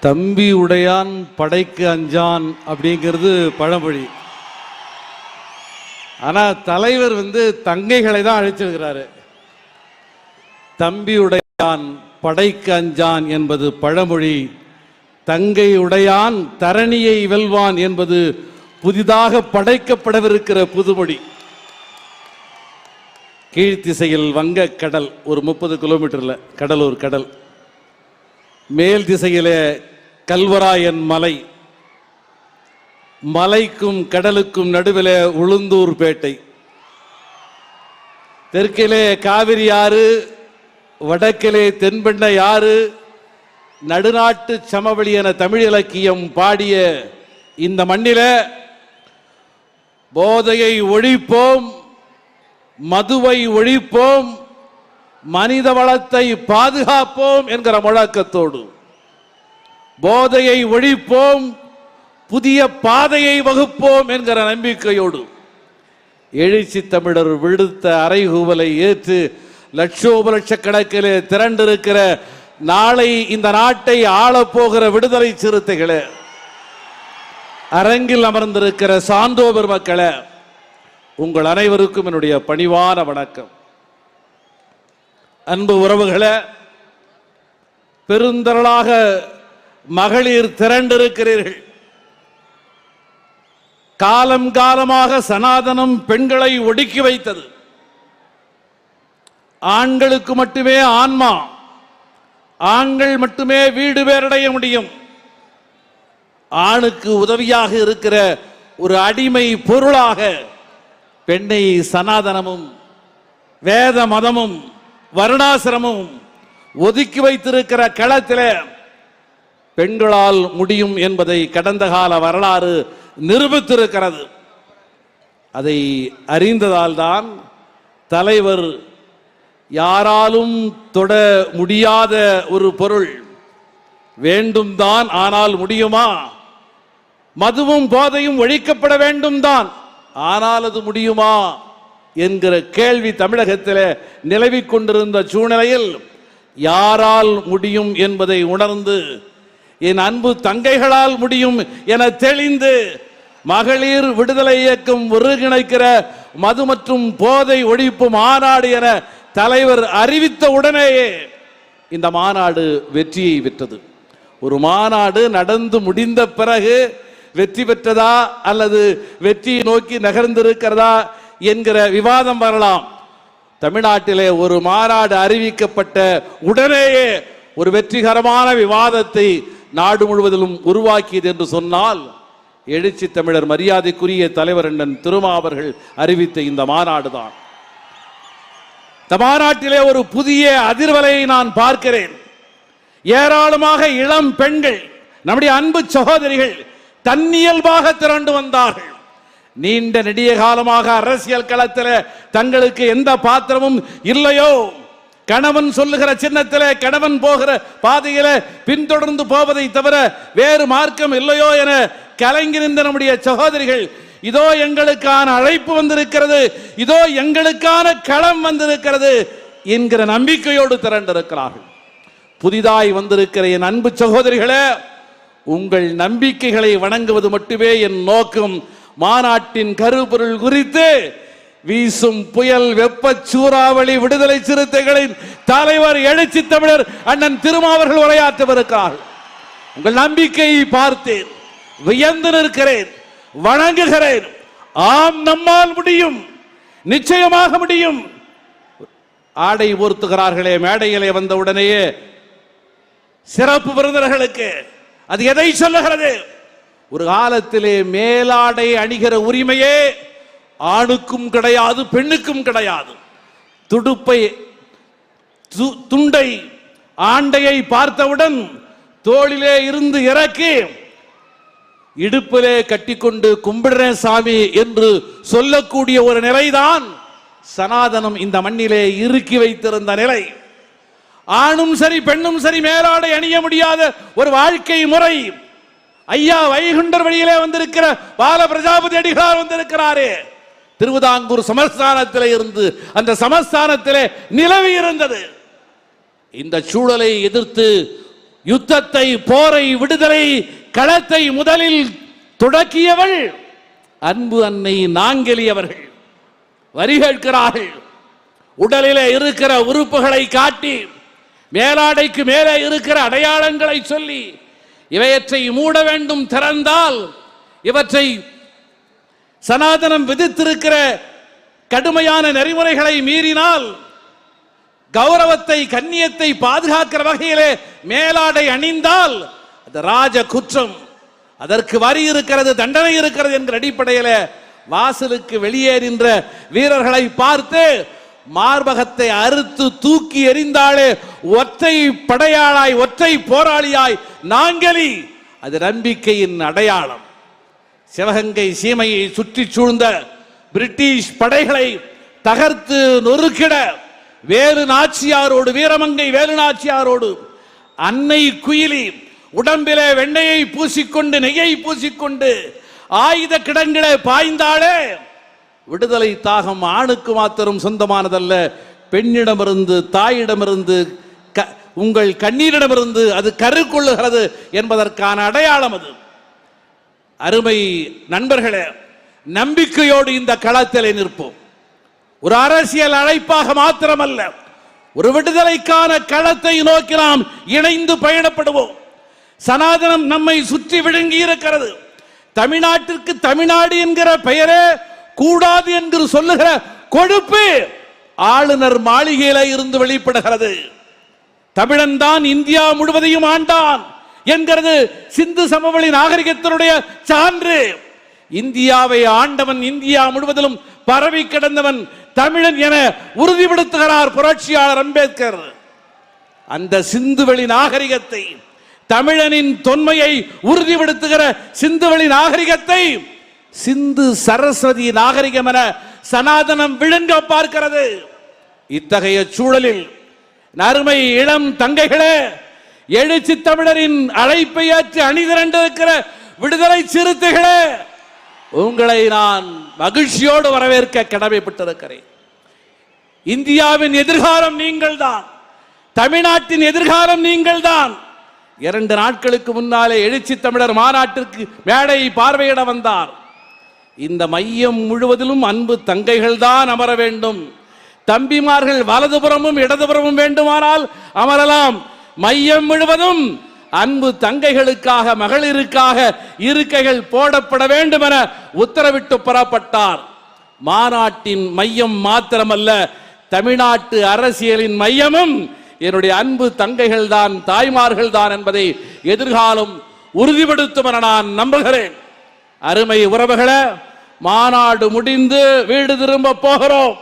தம்பி உடையான் படைக்கு அஞ்சான் அப்படிங்கிறது பழமொழி. ஆனா தலைவர் வந்து தங்கைகளை தான் அழைச்சிருக்கிறாரு. தம்பி உடையான் படைக்கு அஞ்சான் என்பது பழமொழி தங்கை உடையான் தரணியை வெல்வான் என்பது புதிதாக படைக்கப்படவிருக்கிற புதுமொழி. கீழ்த்திசையில் வங்கக் கடல் ஒரு முப்பது கிலோமீட்டர்ல கடலூர் கடல். மேல் திசையிலே கல்வராயன் மலை. மலைக்கும் கடலுக்கும் நடுவிலே உளுந்தூர் பேட்டை. தெற்கிலே காவிரி ஆறு வடக்கிலே தென்பெண்ணை ஆறு நடுநாட்டு சமவெளி என தமிழ் இலக்கியம் பாடிய இந்த மண்ணில போதையை ஒழிப்போம் மதுவை ஒழிப்போம் மனித வளத்தை பாதுகாப்போம் என்கிற முழக்கத்தோடு போதையை ஒழிப்போம் புதிய பாதையை வகுப்போம் என்கிற நம்பிக்கையோடு எழுச்சி தமிழர் விடுத்த அறைகூவலை ஏற்று லட்சோப லட்சக்கணக்கிலே திரண்டிருக்கிற நாளை இந்த நாட்டை ஆளப்போகிற விடுதலை சிறுத்தைகளே அரங்கில் அமர்ந்திருக்கிற சான்றோபர் மக்களே உங்கள் அனைவருக்கும் என்னுடைய பணிவான வணக்கம். அன்பு உறவுகளே பெருந்தரளாக மகளிர் திரண்டிருக்கிறீர்கள். காலம் காலமாக சனாதனம் பெண்களை ஒடுக்கி வைத்தது. ஆண்களுக்கு மட்டுமே ஆன்மா ஆண்கள் மட்டுமே வீடு பேரடைய முடியும். ஆணுக்கு உதவியாக இருக்கிற ஒரு அடிமை பொருளாக பெண்ணை சனாதனமும் வேத மதமும் வருணாசிரமும் ஒதுக்கி வைத்திருக்கிற களத்தில் பெண்களால் முடியும் என்பதை கடந்த கால வரலாறு நிரூபித்திருக்கிறது. அதை அறிந்ததால் தான் தலைவர் யாராலும் தொட முடியாத ஒரு பொருள். வேண்டும் தான் ஆனால் முடியுமா? மதுவும் போதையும் ஒழிக்கப்பட வேண்டும் தான் ஆனால் அது முடியுமா? என்கிற கேள்வி தமிழகத்தில் நிலவிக் கொண்டிருந்த சூழ்நிலையில் யாரால் முடியும் என்பதை உணர்ந்து என் அன்பு தங்கைகளால் முடியும் என தெளிந்து மகளிர் விடுதலை இயக்கம் ஒருங்கிணைக்கிற மது மற்றும் போதை ஒழிப்பு மாநாடு என தலைவர் அறிவித்த உடனேயே இந்த மாநாடு வெற்றியை பெற்றது. ஒரு மாநாடு நடந்து முடிந்த பிறகு வெற்றி பெற்றதா அல்லது வெற்றியை நோக்கி நகர்ந்திருக்கிறதா என்கிற விவாதம் வரலாம். தமிழ்நாட்டிலே ஒரு மாநாடு அறிவிக்கப்பட்ட உடனேயே ஒரு வெற்றிகரமான விவாதத்தை நாடு முழுவதிலும் உருவாக்கியது என்று சொன்னால் எழுச்சி தமிழர் மரியாதைக்குரிய தலைவர் அண்ணன் திருமா அவர்கள் அறிவித்த இந்த மாநாடு தான் இந்த மாநாட்டிலே ஒரு புதிய அதிர்வலையை நான் பார்க்கிறேன். ஏராளமாக இளம் பெண்கள் நம்முடைய அன்பு சகோதரிகள் தன்னியல்பாக திரண்டு வந்தார்கள். நீண்ட நெடிய காலமாக அரசியல் களத்தில் தங்களுக்கு எந்த பாத்திரமும் இல்லையோ. கணவன் சொல்லுகிற சின்னத்தில் கணவன் போகிற பாதையில பின்தொடர்ந்து போவதை தவிர வேறு மார்க்கம் இல்லையோ என கலங்கி நின்ற நம்முடைய சகோதரிகள் இதோ எங்களுக்கான அழைப்பு வந்திருக்கிறது இதோ எங்களுக்கான களம் வந்திருக்கிறது என்கிற நம்பிக்கையோடு திரண்டிருக்கிறார்கள். புதிதாய் வந்திருக்கிற என் அன்பு சகோதரிகளே உங்கள் நம்பிக்கைகளை வணங்குவது மட்டுமே என் நோக்கம். மாநாட்டின் கருப்பொருள் குறித்து வீசும் புயல் வெப்ப சூறாவளி விடுதலை சிறுத்தைகளின் தலைவர் எழுச்சி தமிழர் அண்ணன் திருமாவர்கள் உரையாற்றவிருக்கிறார்கள். உங்கள் நம்பிக்கையை பார்த்தேன் வியந்து நிற்கிறேன் வணங்குகிறேன். ஆம் நம்மால் முடியும் நிச்சயமாக முடியும். ஆடை ஊர்த்துகிறார்களே மேடையிலே வந்த உடனேயே சிறப்பு விருந்தினர்களுக்கு அது எதை சொல்லுகிறது? ஒரு காலத்திலே மேலாடை அணிகிற உரிமையே ஆணுக்கும் கிடையாது பெண்ணுக்கும் கிடையாது. துடுப்பை து- துண்டை ஆண்டையை பார்த்தவுடன் தோளிலே இருந்து இறக்கி இடுப்பிலே கட்டிக்கொண்டு கும்பிடுறேன் சாமி என்று சொல்லக்கூடிய ஒரு நிலைதான் சனாதனம் இந்த மண்ணிலே இறுக்கி வைத்திருந்த நிலை. ஆணும் சரி பெண்ணும் சரி மேலாடை அணிய முடியாத ஒரு வாழ்க்கை முறை. ஐயா வைகுண்டர் வழியிலே வந்திருக்கிற பால பிரஜாபதி அடிகளார் வந்திருக்கிறாரே. திருவிதாங்கூர் சமஸ்தானத்திலே இருந்து அந்த சமஸ்தானத்திலே நிலவி இருந்தது. இந்த சூழலை எதிர்த்து யுத்தத்தை போரை விடுதலை களத்தை முதலில் தொடக்கியவள் அன்பு அன்னை நாங்கெலி அவர்கள். வரி கேட்கிறார்கள். உடலிலே இருக்கிற உறுப்புகளை காட்டி மேலாடைக்கு மேலே இருக்கிற அடையாளங்களை சொல்லி இவையற்றை மூட வேண்டும் திறந்தால் இவற்றை சனாதனம் விதித்திருக்கிற கடுமையான நெறிமுறைகளை மீறினால் கௌரவத்தை கண்ணியத்தை பாதுகாக்கிற வகையிலே மேலாடை அணிந்தால் அது ராஜ குற்றம் அதற்கு வரி இருக்கிறது தண்டனை இருக்கிறது என்கிற அடிப்படையில் வாசலுக்கு வெளியேறின்ற வீரர்களை பார்த்து மார்பகத்தை அறுத்து தூக்கி எறிந்தாலே ஒற்றை படையாளாய் ஒற்றை போராளியாய் நாங்களி. அது நம்பிக்கையின் அடையாளம். சிவகங்கை சீமையை சுற்றி சூழ்ந்த பிரிட்டிஷ் படைகளை தகர்த்து நொறுக்கிட வேலு நாச்சியாரோடு வீரமங்கை வேலு நாச்சியாரோடு அன்னை குயிலி உடம்பிலே வெண்ணையை பூசிக்கொண்டு நெய்யை பூசிக்கொண்டு ஆயுத கிடங்கிலே பாய்ந்தாளே. விடுதலை தாகம் ஆணுக்கு மாத்திரம் சொந்தமானதல்ல பெண்ணிடமிருந்து தாயிடமிருந்து க- உங்கள் கண்ணீரிடமிருந்து அது கருக்கொள்ளுகிறது என்பதற்கான அடையாளம் அது. அருமை நண்பர்களே நம்பிக்கையோடு இந்த களத்திலே நிற்போம். ஒரு அரசியல் அழைப்பாக மாத்திரமல்ல ஒரு விடுதலைக்கான களத்தை நோக்கி நாம் இணைந்து பயணப்படுவோம். சனாதனம் நம்மை சுற்றி விழுங்கி இருக்கிறது தமிழ்நாட்டிற்கு தமிழ்நாடு என்கிற பெயரே கூடாது என்று சொல்லுகிற கொழுப்பு ஆளுநர் மாளிகையில இருந்து வெளிப்படுகிறது. தமிழன் தான் இந்தியா முழுவதையும் ஆண்டான் என்கிறது சிந்து சமவெளி நாகரிகத்தினுடைய சான்று. இந்தியாவை ஆண்டவன் இந்தியா முழுவதிலும் பரவி கிடந்தவன் தமிழன் என உறுதிப்படுத்துகிறார் புரட்சியாளர் அம்பேத்கர். அந்த சிந்துவெளி நாகரிகத்தை தமிழனின் தொன்மையை உறுதிப்படுத்துகிற சிந்துவெளி நாகரிகத்தை சிந்து சரஸ்வதி நாகரிகம் என சனாதனம் விழுங்க பார்க்கிறது. இத்தகைய சூழலில் நறுமை இளம் தங்கைகளே எழுச்சி தமிழரின் அழைப்பை ஏற்று அணிதிரண்டிருக்கிற விடுதலை சிறுத்தைகளே உங்களை நான் மகிழ்ச்சியோடு வரவேற்க கடமைப்பட்டிருக்கிறேன். இந்தியாவின் எதிர்காலம் நீங்கள்தான் தமிழ்நாட்டின் எதிர்காலம் நீங்கள்தான். இரண்டு நாட்களுக்கு முன்னாலே எழுச்சி தமிழர் மாநாட்டிற்கு மேடை பார்வையிட வந்தார். இந்த மையம் முழுவதிலும் அன்பு தங்கைகள் தான் அமர வேண்டும். தம்பிமார்கள் வலதுபுறமும் இடதுபுறமும் வேண்டுமானால் அமரலாம். மையம் முழுவதும் அன்பு தங்கைகளுக்காக மகளிருக்காக இருக்கைகள் போடப்பட வேண்டும் என உத்தரவிட்டு புறப்பட்டார். மாநாட்டின் மையம் மாத்திரமல்ல தமிழ்நாட்டு அரசியலின் மையமும் என்னுடைய அன்பு தங்கைகள் தான் தாய்மார்கள் தான் என்பதை எதிர்காலம் உறுதிப்படுத்தும் என நான் நம்புகிறேன். அருமை உறவுகளை மாநாடு முடிந்து வீடு திரும்ப போகிறோம்.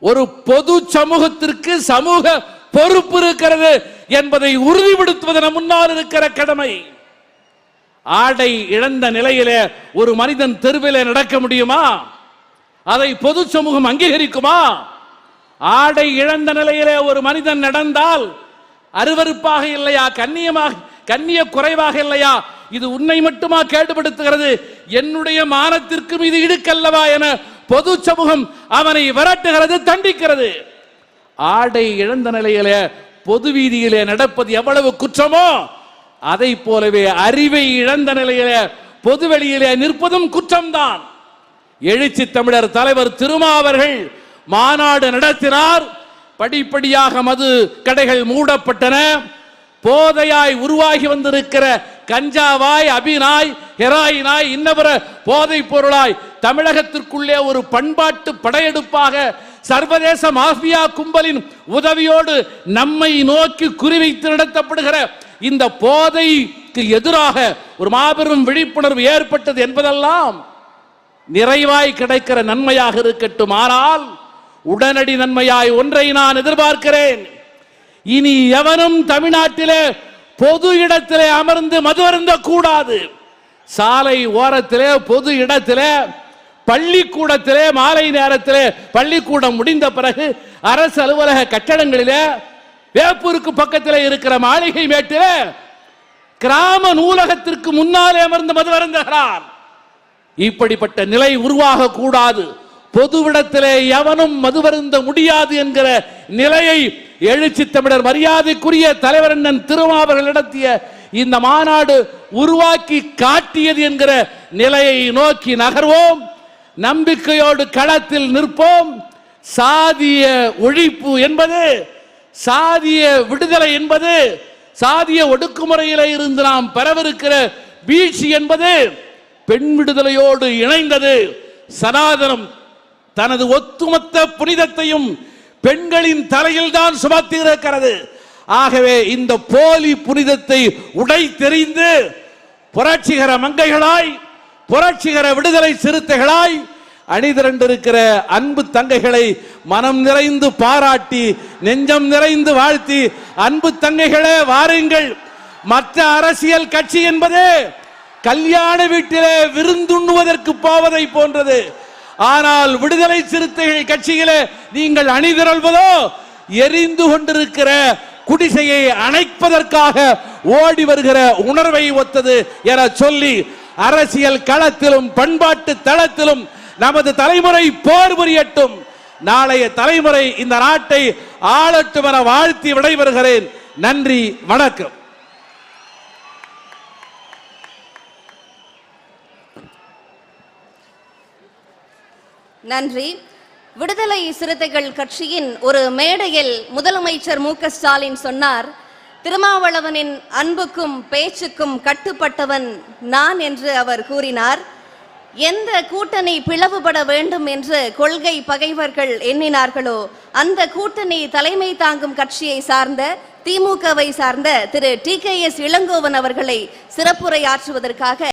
ஒரு பொது சமூகத்திற்கு சமூக பொறுப்பு இருக்கிறது என்பதை உறுதிப்படுத்துவது நம் முன்னால் இருக்கிற கடமை. ஆடை இழந்த நிலையிலே ஒரு மனிதன் தெருவிலே நடக்க முடியுமா? அதை பொது சமூகம் அங்கீகரிக்குமா? ஆடை இழந்த நிலையிலே ஒரு மனிதன் நடந்தால் அருவருப்பாக இல்லையா? கண்ணியமாக கண்ணிய குறைவாக இல்லையா? இது உன்னை மட்டுமா கேடுபடுத்துகிறது? என்னுடைய மானத்திற்கும் இது இடுக்கல்லவா என பொது சமூகம் அவனை விரட்டுகிறது தண்டிக்கிறது. ஆடை இழந்த நிலையிலே பொது வீதியிலே நடப்பது எவ்வளவு குற்றமோ அதை போலவே அறிவை இழந்த நிலையிலே பொது வெளியிலே நிற்பதும் குற்றம்தான். எழுச்சி தமிழர் தலைவர் திருமாவர்கள் மாநாடு நடத்தினார். படிப்படியாக மது கடைகள் மூடப்பட்டன. போதையாய் உருவாகி வந்திருக்கிற கஞ்சாவாய் அபிநாய் ஹெராயினாய் இன்னவர போதைப் பொருளாய். தமிழகத்திற்குள்ளே ஒரு பண்பாட்டு படையெடுப்பாக சர்வதேச மாஃபியா கும்பலின் உதவியோடு நம்மை நோக்கி குறிவைத்து நடத்தப்படுகிற இந்த போதைக்கு எதிராக ஒரு மாபெரும் விழிப்புணர்வு ஏற்பட்டது என்பதெல்லாம் நிறைவாய் கிடைக்கிற நன்மையாக இருக்கட்டும். ஆனால் உடனடி நன்மையாய் ஒன்றை நான் எதிர்பார்க்கிறேன். இனி எவனும் தமிழ்நாட்டிலே பொது இடத்திலே அமர்ந்து மது அருந்த கூடாது சாலை ஓரத்திலே பொது இடத்திலே பள்ளிக்கூடத்திலே மாலை நேரத்திலே பள்ளிக்கூடம் முடிந்த பிறகு அரசு அலுவலக கட்டடங்களிலே வேப்பூருக்கு பக்கத்தில் இருக்கிற மாளிகை மேட்டிலே கிராம நூலகத்திற்கு முன்னாலே அமர்ந்து மது அருந்துகிறார். இப்படிப்பட்ட நிலை உருவாக கூடாது பொதுவிடத்திலே எவனும் மதுவருந்த முடியாது என்கிற நிலையை எழுச்சி தமிழர் மரியாதைக்குரிய தலைவர் அண்ணன் திருமாவர்கள் நடத்திய இந்த மாநாடு உருவாக்கி காட்டியது என்கிற நிலையை நோக்கி நகர்வோம். நம்பிக்கையோடு களத்தில் நிற்போம். சாதிய ஒழிப்பு என்பது சாதிய விடுதலை என்பது சாதிய ஒடுக்குமுறையில இருந்து நாம் பெறவிருக்கிற வீழ்ச்சி என்பது பெண் விடுதலையோடு இணைந்தது. சனாதனம் தனது ஒட்டுமொத்த புனிதத்தையும் பெண்களின் தலையில் தான் சுமத்தி இருக்கிறது. ஆகவே இந்த போலி புனிதத்தை உடை தெரிந்து புரட்சிகர மங்கைகளாய் புரட்சிகர விடுதலை சிறுத்தைகளாய் அணிதிரண்டிருக்கிற அன்பு தங்கைகளை மனம் நிறைந்து பாராட்டி நெஞ்சம் நிறைந்து வாழ்த்தி அன்பு தங்கைகளே வாருங்கள். மற்ற அரசியல் கட்சி என்பது கல்யாண வீட்டிலே விருந்துண்ணுவதற்கு போவதை போன்றது. ஆனால் விடுதலை சிறுத்தைகள் கட்சியில நீங்கள் அணிதிரள்வதோ எரிந்து கொண்டிருக்கிற குடிசையை அணைப்பதற்காக ஓடி வருகிற உணர்வை ஒத்தது என சொல்லி அரசியல் களத்திலும் பண்பாட்டு தளத்திலும் நமது தலைமுறை போர் புரியட்டும். நாளைய தலைமுறை இந்த நாட்டை ஆளட்டும் என வாழ்த்தி விடைபெறுகிறேன். நன்றி வணக்கம். நன்றி. விடுதலை சிறுத்தைகள் கட்சியின் ஒரு மேடையில் முதலமைச்சர் மு ஸ்டாலின் சொன்னார் திருமாவளவனின் அன்புக்கும் பேச்சுக்கும் கட்டுப்பட்டவன் நான் என்று அவர் கூறினார். எந்த கூட்டணி பிளவுபட வேண்டும் என்று கொள்கை பகைவர்கள் எண்ணினார்களோ அந்த கூட்டணி தலைமை தாங்கும் கட்சியை சார்ந்த திமுகவை சார்ந்த Thiru. T. K. S. Elangovan அவர்களை சிறப்புரையாற்றுவதற்காக